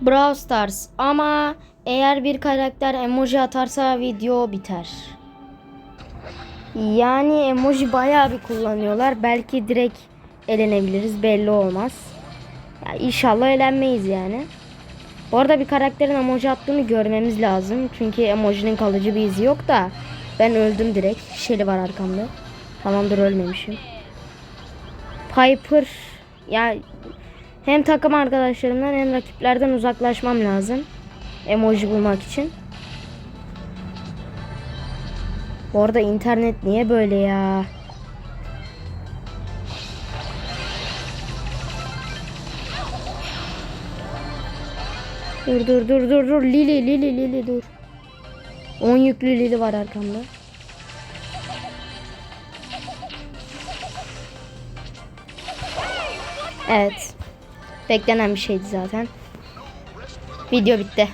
Brawl Stars ama eğer bir karakter emoji atarsa video biter. Yani emoji bayağı bir kullanıyorlar. Belki direkt elenebiliriz belli olmaz. Ya inşallah elenmeyiz yani. Bu arada bir karakterin emoji attığını görmemiz lazım. Çünkü emojinin kalıcı bir izi yok da. Ben öldüm direkt. Shelly var arkamda. Tamamdır ölmemişim. Piper ya hem takım arkadaşlarımdan hem rakiplerden uzaklaşmam lazım. Emoji bulmak için. Bu arada internet niye böyle ya? Dur dur dur dur dur Lili Lili Lili dur. 10 yüklü Lili var arkamda. Evet. Beklenen bir şeydi zaten. Video bitti.